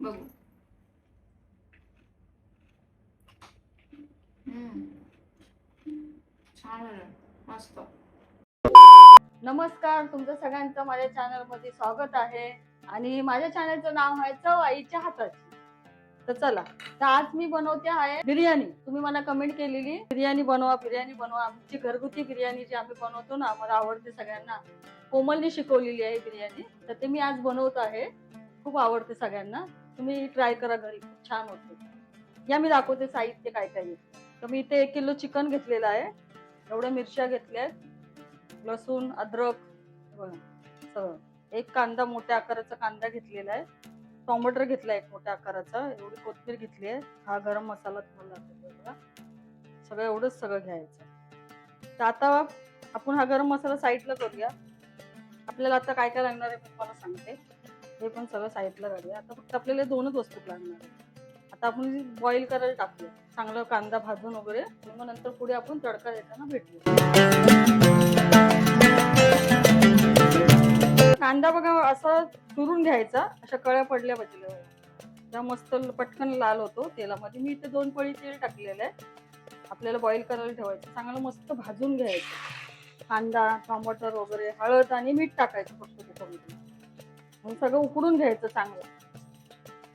बघू. छान मस्त. नमस्कार तुमचं सगळ्यांचं माझ्या चॅनलमध्ये स्वागत आहे. आणि माझ्या चॅनलचं नाव आहे चव आईच्या हाताची. तर चला तर आज मी बनवते आहे बिर्याणी. तुम्ही मला कमेंट केलेली बिर्याणी बनवा बिर्याणी बनवा. आमची घरगुती बिर्याणी जी आम्ही बनवतो ना मला आवडते सगळ्यांना. कोमलने शिकवलेली आहे बिर्याणी. तर ते मी आज बनवत आहे. खूप आवडते सगळ्यांना. तुम्ही ट्राय करा घरी छान होते. या मी दाखवते साहित्य काय काय आहे. तर मी इथे एक किलो चिकन घेतलेलं आहे. एवढ्या मिरच्या घेतल्या आहेत. लसूण अद्रक सगळं. एक कांदा मोठ्या आकाराचा कांदा घेतलेला आहे. टोमॅटो घेतला एक मोठ्या आकाराचा. एवढी कोथमीर घेतली आहे. हा गरम मसाला तुम्हाला सगळं एवढंच सगळं घ्यायचं. तर आता आपण हा गरम मसाला साईडला करूया. आपल्याला आता काय काय लागणार आहे मी तुम्हाला सांगते. हे पण सगळं साईडला काढूया. आता फक्त आपल्याला दोनच वस्तू लागणार आता आपण बॉईल करायला टाकतो चांगलं कांदा भाजून वगैरे मग नंतर पुढे आपण तडका देताना भेटू कांदा बघा असा चुरून घ्यायचा अशा कळ्या पडल्या पाहिजे. त्या मस्त पटकन लाल होतो तेलामध्ये. मी इथे दोन पळी तेल टाकलेलं आहे. आपल्याला बॉईल करायला ठेवायचं. चांगलं मस्त भाजून घ्यायचं. कांदा टमाटर वगैरे हळद आणि मीठ टाकायचं फक्त त्याच्यामध्ये. सगळं उकडून घ्यायचं चांगलं.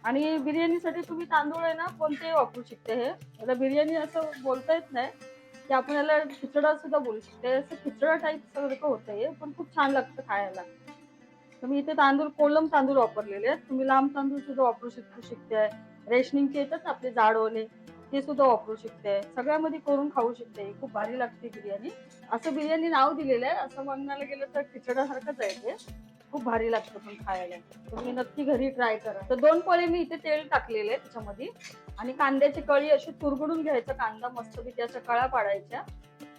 आणि बिर्याणीसाठी तुम्ही तांदूळ आहे ना कोणतेही वापरू शकते हे. याला बिर्याणी असं बोलता येत नाही की आपण याला खिचडा सुद्धा बोलू शकते. असं खिचडा टाईप सारखं होतं हे पण खूप छान लागतं खायला. तर मी इथे तांदूळ कोलम तांदूळ वापरलेले आहेत. तुम्ही लांब तांदूळ सुद्धा वापरू शकू शकते. रेशनिंगचे येतात आपले जाडवले ते सुद्धा वापरू शकते. सगळ्यामध्ये करून खाऊ शकते खूप भारी लागते बिर्याणी. असं बिर्याणी नाव दिलेलं आहे. असं म्हणायला गेलं तर खिचडासारखंच आहे ते. खूप भारी लागतं पण खायला. तुम्ही नक्की घरी ट्राय करा. तर दोन पळे मी इथे तेल टाकलेले आहे त्याच्यामध्ये. आणि कांद्याची कळी अशी तुरगडून घ्यायचा. कांदा मस्तपैकी त्याच्या कळा पाडायच्या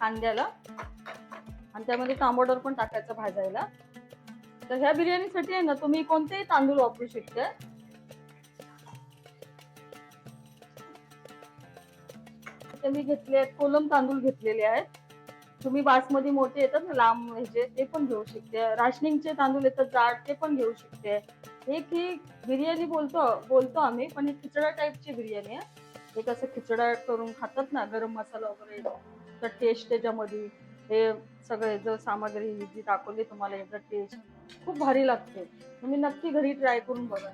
कांद्याला. आणि त्यामध्ये टमाटर पण टाकायचं भाजायला. तर ह्या बिर्याणीसाठी आहे ना तुम्ही कोणतेही तांदूळ वापरू शकता. मी घेतले आहेत कोलम तांदूळ घेतलेले आहेत. तुम्ही बासमती मोठे येतात ना लांब ह्याचे ते पण घेऊ शकते. राशनिंगचे तांदूळ येतात जाड ते पण घेऊ शकते. एक ही बिर्याणी बोलतो बोलतो आम्ही पण ही खिचडा टाईपची बिर्याणी आहे. एक असं खिचडा करून खातात ना गरम मसाला वगैरे तर टेस्ट त्याच्यामध्ये. हे सगळे जर सामग्री जी दाखवली तुम्हाला याचा टेस्ट खूप भारी लागते. तुम्ही नक्की घरी ट्राय करून बघा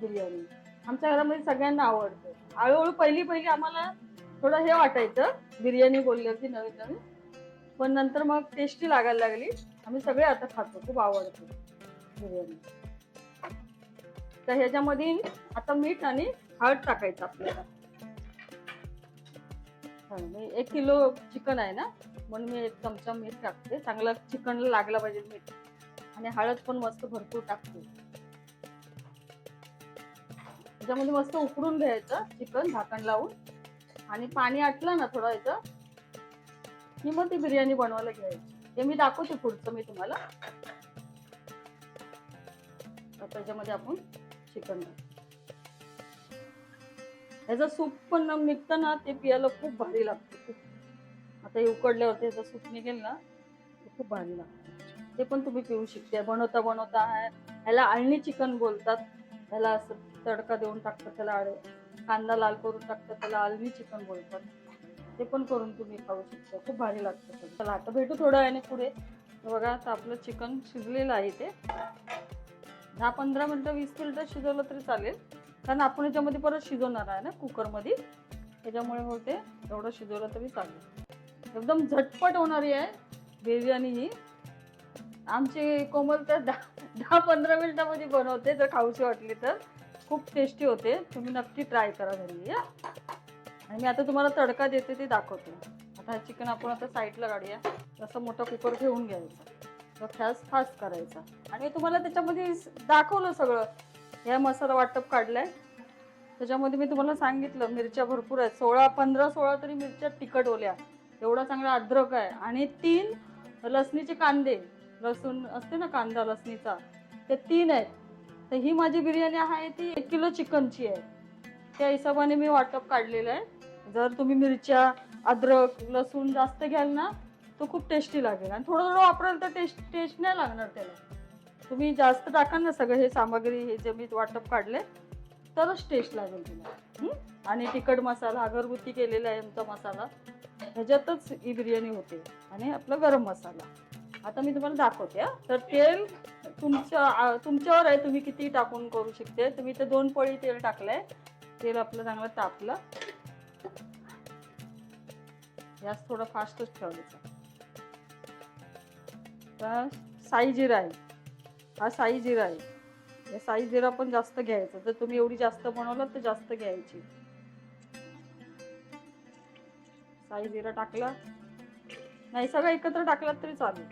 बिर्याणी. आमच्या घरामध्ये सगळ्यांना आवडते. हळूहळू पहिली पहिली आम्हाला थोडं हे वाटायचं बिर्याणी बोलली होती नवीन नवीन. पण नंतर मग टेस्टी लागायला लागली. आम्ही सगळे आता खातो. खूप आवडतो. बिर्याणी. तर ह्याच्यामध्ये आता मीठ आणि हळद टाकायचं आपल्याला. मी एक किलो चिकन आहे ना? म्हणून मी एक चमचा मीठ टाकते. चांगला चिकनला लागला पाहिजे मीठ. आणि हळद पण मस्त भरपूर टाकते. त्याच्यामध्ये मस्त उकडून घ्यायचं चिकन झाकण लावून. आणि पाणी आटलं ना थोडं याचं की मग ती बिर्याणी बनवायला घ्यायची. ते मी दाखवते पुढचं मी तुम्हाला. त्याच्यामध्ये आपण चिकन ह्याचं सूप पण निघतं ना ते पियाला खूप भारी लागतं खूप. आता हे उकडल्यावर त्याचं सूप निघेल ना ते खूप भारी लागतं. ते पण तुम्ही पिऊ शकते. बनवता बनवता ह्याला अळणी चिकन बोलतात. ह्याला असं तडका देऊन टाकतात त्याला आळे. कांदा लाल करून टाकतात त्याला आळणी चिकन बोलतात. ते पण करून तुम्ही खाऊ शकता. खूप भारी लागतं चला आता भेटू थोडं आहे ना पुढे. बघा आता आपलं चिकन शिजलेलं आहे ते. दहा पंधरा मिनटं वीस मिनटं शिजवलं तरी चालेल. कारण आपण याच्यामध्ये परत शिजवणार आहे ना कुकरमध्ये. त्याच्यामुळे मग ते एवढं शिजवलं तरी चालेल. एकदम झटपट होणारी आहे बिर्याणी ही. आमची कोमल तर दहा दहा पंधरा मिनिटामध्ये बनवते जर खाऊशी वाटली तर. खूप टेस्टी होते. तुम्ही नक्की ट्राय करा घरी या. आणि मी आता तुम्हाला तडका देते ते दाखवते. आता हा चिकन आपण आता साईडला काढूया. असं मोठा कुकर घेऊन घ्यायचा. तो गॅस फास्ट करायचा. आणि तुम्हाला त्याच्यामध्ये दाखवलं सगळं. ह्या मसाला वाटप काढलाय. त्याच्यामध्ये मी तुम्हाला सांगितलं मिरच्या भरपूर आहेत. सोळा पंधरा सोळा तरी मिरच्या तिखट ओल्या. एवढा चांगला अद्रक आहे. आणि तीन लसणीचे कांदे. लसूण असते ना कांदा लसणीचा. ते तीन आहेत. तर ही माझी बिर्याणी आहे ती एक किलो चिकनची आहे. त्या हिशोबाने मी वाटप काढलेलं आहे. जर तुम्ही मिरच्या अद्रक लसूण जास्त घ्याल ना तो खूप टेस्टी लागेल. आणि थोडं थोडं वापराल तर टेस्ट टेस्ट नाही लागणार त्याला. तुम्ही जास्त टाकाल ना सगळं हे सामग्री हे जे मी वाटप काढले तरच टेस्ट लागेल तुला आणि तिखट मसाला हा घरगुती केलेला आहे आमचा मसाला ह्याच्यातच ही बिर्याणी होते. आणि आपला गरम मसाला. आता मी तुम्हाला दाखवते हा. तर तेल तुमच्या तुमच्यावर आहे तुम्ही किती टाकून करू शकते. तुम्ही तर दोन पळी तेल टाकलंय. तेल आपलं चांगलं तापलं. गॅस थोडं फास्टच ठेवायचा. तर साई जिरा आहे. हा साई जिरा आहे. या साई जिरा पण जास्त घ्यायचा. जर तुम्ही एवढी जास्त बनवलं तर जास्त घ्यायची. साई जिरा टाकला. नाही सगळं एकत्र टाकलात तरी चालेल.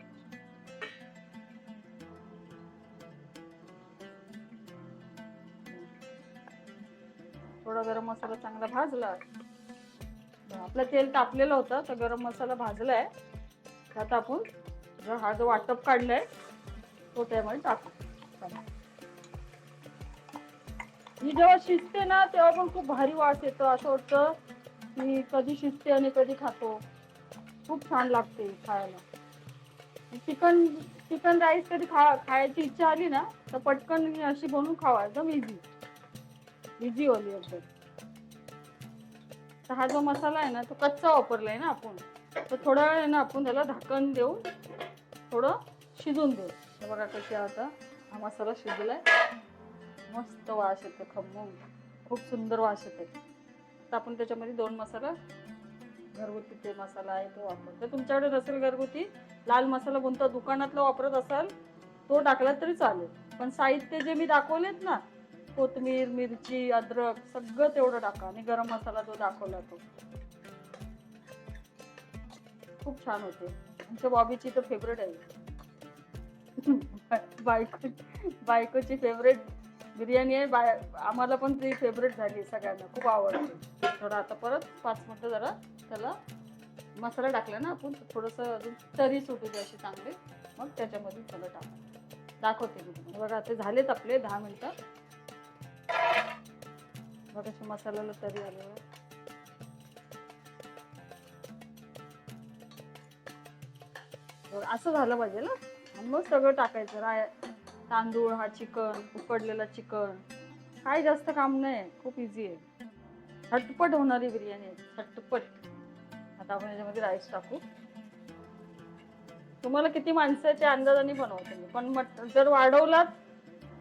थोडा गरम मसाला चांगला भाजला. आपलं तेल तापलेलं होतं तर गरम मसाला भाजला आहे त्यात आपण जो हा जो वाटप काढलाय तो त्यामध्ये टाकू. ही जेव्हा शिजते ना तेव्हा पण खूप भारी वास येतो. असं वाटतं की कधी शिजते आणि कधी खातो. खूप छान लागते खायला. चिकन चिकन राईस कधी खा खायची इच्छा आली ना तर पटकन अशी बनवून खावा. एकदम इझी इझी ओली एकदम. तर हा जो मसाला आहे ना तो कच्चा वापरलाय ना आपण तर थोडा वेळ आहे ना आपण त्याला झाकण देऊन थोडं शिजून देऊ. बघा कशी आता हा मसाला शिजलाय. मस्त वास येतो खमून खूप सुंदर वास येते तर आपण त्याच्यामध्ये दोन मसाला घरगुती ते मसाला आहे तो वापरतो. तुमच्याकडे नसेल घरगुती लाल मसाला कोणता दुकानातला वापरत असाल तो टाकला तरी चालेल. पण साहित्य जे मी दाखवलेत ना कोथमीर मिरची अद्रक सगळं तेवढं टाका आणि गरम मसाला जो दाखवला तो. खूप छान होते. आमच्या बॉबीची तर फेवरेट आहे. बायको बायकोची फेवरेट बिर्याणी आहे. बाय आम्हाला पण ती फेवरेट झाली सगळ्यांना. खूप आवडते. थोडं आता परत पाच मिनटं जरा त्याला मसाला टाकला ना आपण थोडंसं अजून तरी सुटू दे अशी चांगली. मग त्याच्यामध्ये सगळं टाका. दाखवते मी बघा ते झालेत आपले दहा मिनटं. बघा मसाल्याला तरी आलं असं झालं पाहिजे ना. मग सगळं टाकायचं. राय तांदूळ हा चिकन उकडलेला चिकन. काय जास्त काम नाही. खूप इझी आहे. झटपट होणारी बिर्याणी आहे. झटपट. आता आपण याच्यामध्ये राईस टाकू. तुम्हाला किती माणसाच्या अंदाजाने बनवतो पण मट जर वाढवलात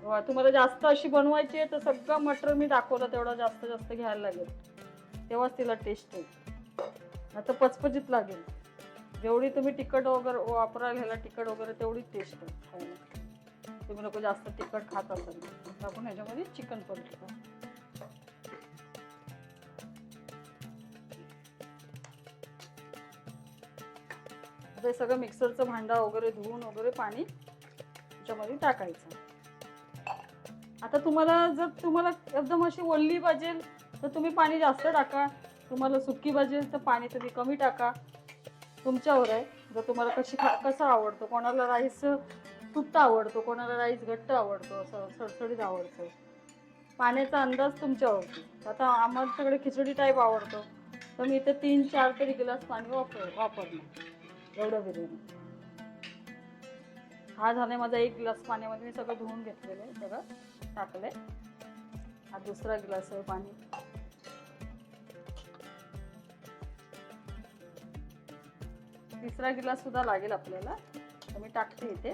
तुम्हाला जास्त अशी बनवायची आहे तर सगळं मटर मी दाखवलं तेवढा जास्त जास्त घ्यायला लागेल. तेव्हाच तिला टेस्ट येईल. आता पचपचीत लागेल. जेवढी तुम्ही तिखट वगैरे वापराल ह्याला तिखट वगैरे तेवढी टेस्ट आहे खायला. तुम्ही लोक जास्त तिखट खात असाल तर. आपण ह्याच्यामध्ये चिकन पण टाकू. हे सगळं मिक्सरचं भांडा वगैरे धुवून वगैरे पाणी त्याच्यामध्ये टाकायचं. आता तुम्हाला जर तुम्हाला एकदम अशी ओल्ली भाजेल तर तुम्ही पाणी जास्त टाका. तुम्हाला सुकी भाजेल तर पाणी तुम्ही कमी टाका. तुमच्यावर आहे. जर तुम्हाला कशी खा कसं आवडतं कोणाला राईस सुट्टा आवडतो कोणाला राईस घट्ट आवडतो असं सडसडीत आवडतं. पाण्याचा अंदाज तुमच्यावरती आता आम्हाला सगळे खिचडी टाईप आवडतो. तर मी इथे तीन चार तरी ग्लास पाणी वापर वापरलं एवढं बिर्याणी. हा झाला माझा एक ग्लास पाण्यामध्ये मी सगळं धुवून घेतलेलं आहे. सगळं टाकले हा दुसरा ग्लास आहे पाणी. तिसरा गिलास सुद्धा लागेल आपल्याला. तर मी टाकते इथे.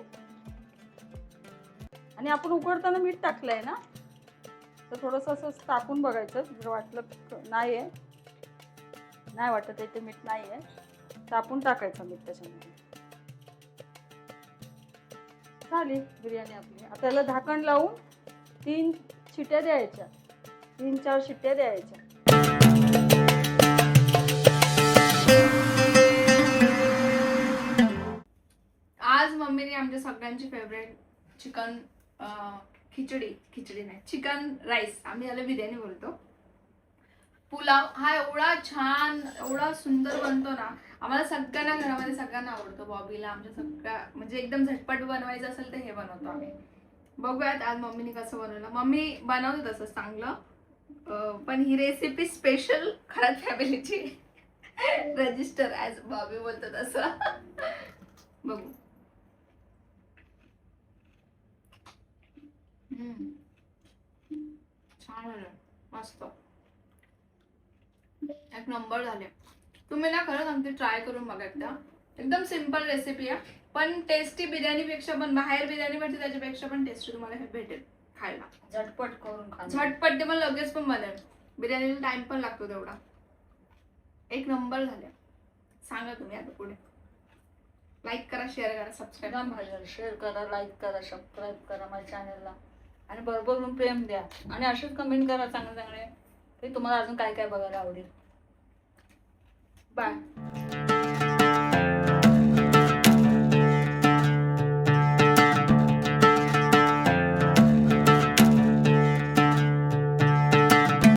आणि आपण उकडताना मीठ टाकलंय ना? तर थोडंसं असं टाकून बघायचं. जर वाटलं नाही आहे नाही वाटत इथे मीठ नाही आहे तापून टाकायचं मीठ त्याच्यामध्ये. झाली बिर्याणी आपली. आता त्याला झाकण लावून तीन शिट्या द्यायच्या. तीन चार शिट्ट्या द्यायच्या. आज मम्मीने आमच्या सगळ्यांची फेवरेट चिकन खिचडी खिचडी नाही चिकन राईस आम्ही याला बिर्याणी बोलतो. पुलाव हा एवढा छान एवढा सुंदर बनतो ना आम्हाला सगळ्यांना घरामध्ये सगळ्यांना आवडतो. बॉबीला आमच्या सगळ्या म्हणजे एकदम झटपट बनवायचं असेल तर हे बनवतो आम्ही. बघूयात आज मम्मीने कसं बनवलं. मम्मी बनवते तसंच चांगलं. पण ही रेसिपी स्पेशल खरात फॅमिलीची रजिस्टर ॲज बॉबी बोलतो तसं बघू. छान झालं मस्त. एक नंबर झाले. तुम्ही ना खरंच आमची ट्राय करून बघा एकदा. एकदम सिंपल रेसिपी आहे. पण टेस्टी बिर्याणीपेक्षा पण बाहेर बिर्याणी भेटते त्याच्यापेक्षा पण टेस्टी तुम्हाला हे भेटेल खायला. झटपट करून खा. झटपट ते पण लगेच पण बनेल. बिर्याणीला टाइम पण लागतो तेवढा. एक नंबर झाले. सांगा तुम्ही आता पुढे. लाईक करा शेअर करा सबस्क्राईब शेअर करा. लाईक करा सबस्क्राईब करा माझ्या चॅनलला आणि भरभरून प्रेम द्या. आणि असेच कमेंट करा चांगले चांगले. की तुम्हाला अजून काय काय बघायला आवडेल. बाय